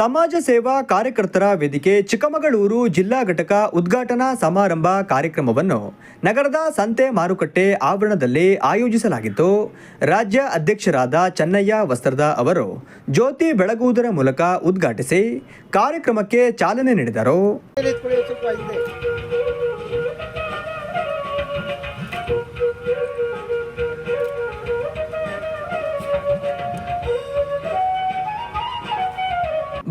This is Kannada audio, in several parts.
ಸಮಾಜ ಸೇವಾ ಕಾರ್ಯಕರ್ತರ ವೇದಿಕೆ ಚಿಕ್ಕಮಗಳೂರು ಜಿಲ್ಲಾ ಘಟಕ ಉದ್ಘಾಟನಾ ಸಮಾರಂಭ ಕಾರ್ಯಕ್ರಮವನ್ನು ನಗರದ ಸಂತೆ ಮಾರುಕಟ್ಟೆ ಆವರಣದಲ್ಲಿ ಆಯೋಜಿಸಲಾಗಿತ್ತು. ರಾಜ್ಯ ಅಧ್ಯಕ್ಷರಾದ ಚನ್ನಯ್ಯ ವಸ್ತ್ರದ ಅವರು ಜ್ಯೋತಿ ಬೆಳಗುವುದರ ಮೂಲಕ ಉದ್ಘಾಟಿಸಿ ಕಾರ್ಯಕ್ರಮಕ್ಕೆ ಚಾಲನೆ ನೀಡಿದರು.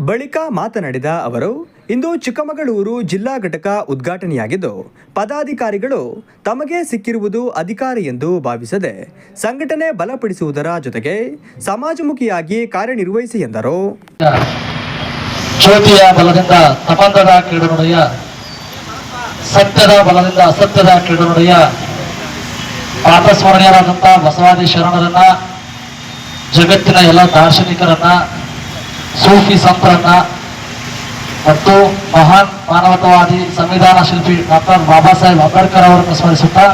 ಬಳಿಕ ಮಾತನಾಡಿದ ಅವರು, ಇಂದು ಚಿಕ್ಕಮಗಳೂರು ಜಿಲ್ಲಾ ಘಟಕ ಉದ್ಘಾಟನೆಯಾಗಿದ್ದು, ಪದಾಧಿಕಾರಿಗಳು ತಮಗೆ ಸಿಕ್ಕಿರುವುದು ಅಧಿಕಾರ ಎಂದು ಭಾವಿಸದೆ ಸಂಘಟನೆ ಬಲಪಡಿಸುವುದರ ಜೊತೆಗೆ ಸಮಾಜಮುಖಿಯಾಗಿ ಕಾರ್ಯನಿರ್ವಹಿಸಿ ಎಂದರು. ಜ್ಯೋತಿಯ ಬಲದಿಂದ ತಪಂದದ ಕ್ರೀಡನುಡೆಯ ಸತ್ಯದ ಬಲದಿಂದ ಅಸತ್ಯದ ಕ್ರೀಡನುಡೆಯ ಪಾಠಸ್ಮರಣೀಯರಾದಂಥ ಬಸವಾದಿ ಶರಣರನ್ನ, ಜಗತ್ತಿನ ಎಲ್ಲ ದಾರ್ಶನಿಕರನ್ನ ಸೂಫಿ ಸಂತರನ್ನ ಮತ್ತು ಮಹಾನ್ ಮಾನವತಾವಾದಿ ಸಂವಿಧಾನ ಶಿಲ್ಪಿ ಡಾಕ್ಟರ್ ಬಾಬಾ ಸಾಹೇಬ್ ಅಂಬೇಡ್ಕರ್ ಅವರನ್ನು ಸ್ಮರಿಸುತ್ತಾ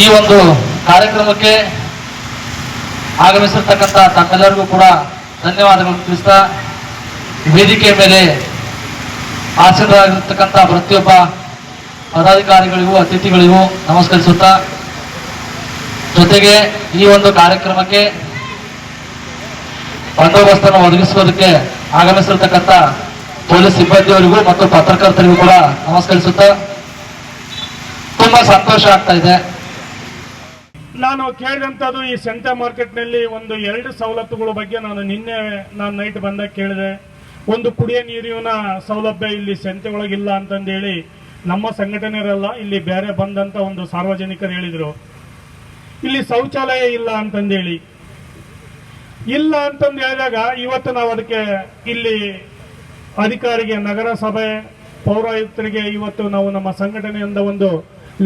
ಈ ಒಂದು ಕಾರ್ಯಕ್ರಮಕ್ಕೆ ಆಗಮಿಸಿರ್ತಕ್ಕಂಥ ತಮ್ಮೆಲ್ಲರಿಗೂ ಕೂಡ ಧನ್ಯವಾದಗಳನ್ನು ತಿಳಿಸ್ತಾ ವೇದಿಕೆ ಮೇಲೆ ಆಸೀನರಾಗಿರ್ತಕ್ಕಂಥ ಪ್ರತಿಯೊಬ್ಬ ಪದಾಧಿಕಾರಿಗಳಿಗೂ, ಅತಿಥಿಗಳಿಗೂ ನಮಸ್ಕರಿಸುತ್ತಾ ಜೊತೆಗೆ ಈ ಒಂದು ಕಾರ್ಯಕ್ರಮಕ್ಕೆ ಬಂದೋಬಸ್ತನ್ನು ಒದಗಿಸುವುದಕ್ಕೆ ಆಗಮಿಸಿರ್ತಕ್ಕಂಥ ಪೊಲೀಸ್ ಸಿಬ್ಬಂದಿಯವರಿಗೂ ಮತ್ತು ಪತ್ರಕರ್ತರಿಗೂ ಕೂಡ ನಮಸ್ಕರಿಸುತ್ತಾ ತುಂಬಾ ಸಂತೋಷ ಆಗ್ತಾ ಇದೆ. ನಾನು ಕೇಳಿದಂಥದ್ದು ಈ ಸೆಂಟರ್ ಮಾರ್ಕೆಟ್ನಲ್ಲಿ ಒಂದು ಎರಡು ಸವಲತ್ತುಗಳ ಬಗ್ಗೆ ನಾನು ನಿನ್ನೆ ನಾನು ನೈಟ್ ಬಂದಾಗ ಕೇಳಿದೆ. ಒಂದು ಕುಡಿಯೋ ನೀರಿನ ಸೌಲಭ್ಯ ಇಲ್ಲಿ ಸೆಂತೆ ಒಳಗಿಲ್ಲ ಅಂತಂದೇಳಿ ನಮ್ಮ ಸಂಘಟನೆಯರೆಲ್ಲ ಇಲ್ಲಿ ಬೇರೆ ಬಂದಂತ ಒಂದು ಸಾರ್ವಜನಿಕರು ಹೇಳಿದರು. ಇಲ್ಲಿ ಶೌಚಾಲಯ ಇಲ್ಲ ಅಂತಂದೇಳಿ. ಇಲ್ಲ ಅಂತಂದು ಹೇಳಿದಾಗ ಇವತ್ತು ನಾವು ಅದಕ್ಕೆ ಇಲ್ಲಿ ಅಧಿಕಾರಿಗೆ, ನಗರಸಭೆ ಪೌರಾಯುಕ್ತರಿಗೆ ಇವತ್ತು ನಾವು ನಮ್ಮ ಸಂಘಟನೆಯಿಂದ ಒಂದು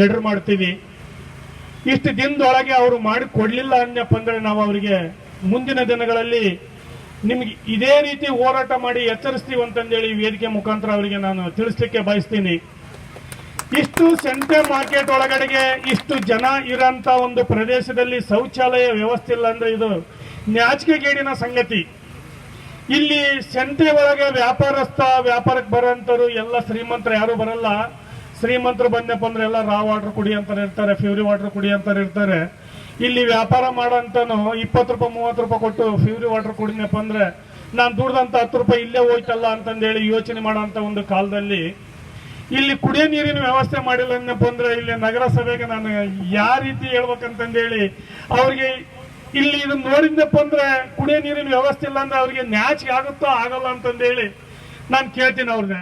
ಲೆಟರ್ ಮಾಡ್ತೀವಿ. ಇಷ್ಟು ದಿನದೊಳಗೆ ಅವರು ಮಾಡಿ ಕೊಡಲಿಲ್ಲ ಅನ್ಯಪ್ಪ ಅಂದ್ರೆ ನಾವು ಅವರಿಗೆ ಮುಂದಿನ ದಿನಗಳಲ್ಲಿ ನಿಮ್ಗೆ ಇದೇ ರೀತಿ ಹೋರಾಟ ಮಾಡಿ ಎಚ್ಚರಿಸ್ತೀವಿ ಅಂತಂದೇಳಿ ವೇದಿಕೆ ಮುಖಾಂತರ ಅವರಿಗೆ ನಾನು ತಿಳಿಸ್ಲಿಕ್ಕೆ ಬಯಸ್ತೀನಿ. ಇಷ್ಟು ಸೆಂಟೆ ಮಾರ್ಕೆಟ್ ಒಳಗಡೆಗೆ ಇಷ್ಟು ಜನ ಇರೋಂತ ಒಂದು ಪ್ರದೇಶದಲ್ಲಿ ಶೌಚಾಲಯ ವ್ಯವಸ್ಥೆ ಇಲ್ಲ ಅಂದ್ರೆ ಇದು ನಾಚಿಕೆಗೇಡಿನ ಸಂಗತಿ. ಇಲ್ಲಿ ಸಂತೆ ಒಳಗೆ ವ್ಯಾಪಾರಸ್ಥ, ವ್ಯಾಪಾರಕ್ಕೆ ಬರೋಂಥವ್ರು ಎಲ್ಲ ಶ್ರೀಮಂತರು ಯಾರು ಬರಲ್ಲ. ಶ್ರೀಮಂತರು ಬಂದಪ್ಪ ಅಂದ್ರೆ ಎಲ್ಲ ರಾ ವಾಟರ್ ಕುಡಿ ಅಂತಾರೆ ಇರ್ತಾರೆ ಫ್ಯೂರಿ ವಾಟರ್ ಕುಡಿ ಅಂತಾರೆ ಇರ್ತಾರೆ. ಇಲ್ಲಿ ವ್ಯಾಪಾರ ಮಾಡೋಂಥನು ಇಪ್ಪತ್ತು ರೂಪಾಯಿ, ಮೂವತ್ತು ರೂಪಾಯಿ ಕೊಟ್ಟು ಫ್ಯೂರಿ ವಾಟರ್ ಕುಡಿನಪ್ಪ ಅಂದ್ರೆ ನಾನು ದುಡ್ದಂತ ಹತ್ತು ರೂಪಾಯಿ ಇಲ್ಲೇ ಹೋಯ್ತಲ್ಲ ಅಂತಂದೇಳಿ ಯೋಚನೆ ಮಾಡೋಂಥ ಒಂದು ಕಾಲದಲ್ಲಿ. ಇಲ್ಲಿ ಕುಡಿಯೋ ನೀರಿನ ವ್ಯವಸ್ಥೆ ಮಾಡಿಲ್ಲ ಅಂದ್ರೆ ಇಲ್ಲಿ ನಗರಸಭೆಗೆ ನಾನು ಯಾವ ರೀತಿ ಹೇಳ್ಬೇಕಂತಂದೇಳಿ ಅವ್ರಿಗೆ ಇಲ್ಲಿ ಇದನ್ನ ನೋಡಿದ್ನಪ್ಪ ಅಂದ್ರೆ ಕುಡಿಯೋ ನೀರಿನ ವ್ಯವಸ್ಥೆ ಇಲ್ಲ ಅಂದ್ರೆ ಅವ್ರಿಗೆ ನ್ಯಾಚ್ ಆಗುತ್ತೋ ಆಗಲ್ಲ ಅಂತಂದೇಳಿ ನಾನು ಕೇಳ್ತೀನಿ ಅವ್ರನ್ನ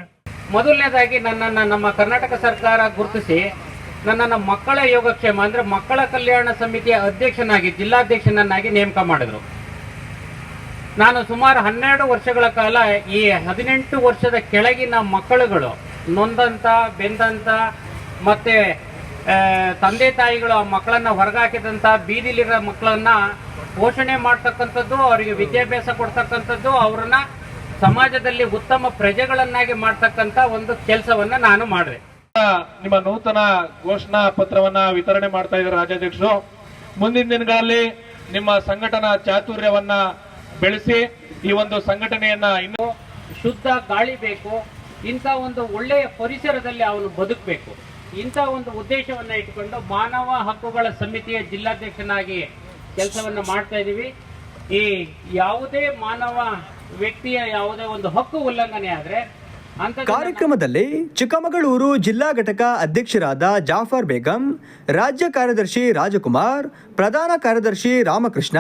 ಮೊದಲನೇದಾಗಿ ನನ್ನನ್ನ ನಮ್ಮ ಕರ್ನಾಟಕ ಸರ್ಕಾರ ಗುರುತಿಸಿ ನನ್ನನ್ನು ಮಕ್ಕಳ ಯೋಗಕ್ಷೇಮ ಅಂದ್ರೆ ಮಕ್ಕಳ ಕಲ್ಯಾಣ ಸಮಿತಿಯ ಅಧ್ಯಕ್ಷನಾಗಿ, ಜಿಲ್ಲಾಧ್ಯಕ್ಷನನ್ನಾಗಿ ನೇಮಕ ಮಾಡಿದ್ರು. ನಾನು ಸುಮಾರು ಹನ್ನೆರಡು ವರ್ಷಗಳ ಕಾಲ ಈ ಹದಿನೆಂಟು ವರ್ಷದ ಕೆಳಗಿನ ಮಕ್ಕಳುಗಳು ನೊಂದಂತ, ಬೆಂದಂತ, ಮತ್ತೆ ತಂದೆ ತಾಯಿಗಳು ಆ ಮಕ್ಕಳನ್ನ ಹೊರಗಾಕಿದಂತ ಬೀದಿಲಿರೋ ಮಕ್ಕಳನ್ನ ಪೋಷಣೆ ಮಾಡ್ತಕ್ಕಂಥದ್ದು ಅವರಿಗೆ ವಿದ್ಯಾಭ್ಯಾಸ ಕೊಡ್ತಕ್ಕಂಥದ್ದು ಅವ್ರನ್ನ ಸಮಾಜದಲ್ಲಿ ಉತ್ತಮ ಪ್ರಜೆಗಳನ್ನಾಗಿ ಮಾಡ್ತಕ್ಕಂಥ ಒಂದು ಕೆಲಸವನ್ನ ನಾನು ಮಾಡಿದೆ. ನಿಮ್ಮ ನೂತನ ಘೋಷಣಾ ಪತ್ರವನ್ನ ವಿತರಣೆ ಮಾಡ್ತಾ ಇದ್ದಾರೆ ರಾಜ್ಯಾಧ್ಯಕ್ಷರು. ಮುಂದಿನ ದಿನಗಳಲ್ಲಿ ನಿಮ್ಮ ಸಂಘಟನಾ ಚಾತುರ್ಯವನ್ನ ಬೆಳೆಸಿ ಈ ಒಂದು ಸಂಘಟನೆಯನ್ನ ಇನ್ನು ಶುದ್ಧ ಗಾಳಿ ಬೇಕು ಇಂಥ ಒಂದು ಒಳ್ಳೆಯ ಪರಿಸರದಲ್ಲಿ ಅವನು ಬದುಕಬೇಕು. ಇಂಥ ಒಂದು ಉದ್ದೇಶವನ್ನು ಇಟ್ಟುಕೊಂಡು ಮಾನವ ಹಕ್ಕುಗಳ ಸಮಿತಿಯ ಜಿಲ್ಲಾಧ್ಯಕ್ಷನಾಗಿ ಕೆಲಸವನ್ನು ಮಾಡ್ತಾ ಇದ್ದೀವಿ. ಈ ಯಾವುದೇ ಮಾನವ ವ್ಯಕ್ತಿಯ ಯಾವುದೇ ಒಂದು ಹಕ್ಕು ಉಲ್ಲಂಘನೆ ಆದರೆ ಕಾರ್ಯಕ್ರಮದಲ್ಲಿ ಚಿಕ್ಕಮಗಳೂರು ಜಿಲ್ಲಾ ಘಟಕ ಅಧ್ಯಕ್ಷರಾದ ಜಾಫರ್ ಬೇಗಂ, ರಾಜ್ಯ ಕಾರ್ಯದರ್ಶಿ ರಾಜಕುಮಾರ್, ಪ್ರಧಾನ ಕಾರ್ಯದರ್ಶಿ ರಾಮಕೃಷ್ಣ,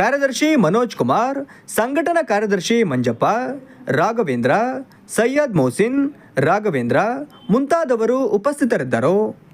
ಕಾರ್ಯದರ್ಶಿ ಮನೋಜ್ ಕುಮಾರ್, ಸಂಘಟನಾ ಕಾರ್ಯದರ್ಶಿ ಮಂಜಪ್ಪ, ರಾಘವೇಂದ್ರ, ಸೈಯದ್ ಮೋಸಿನ್ ರಾಘವೇಂದ್ರ ಮುಂತಾದವರು ಉಪಸ್ಥಿತರಿದ್ದರು.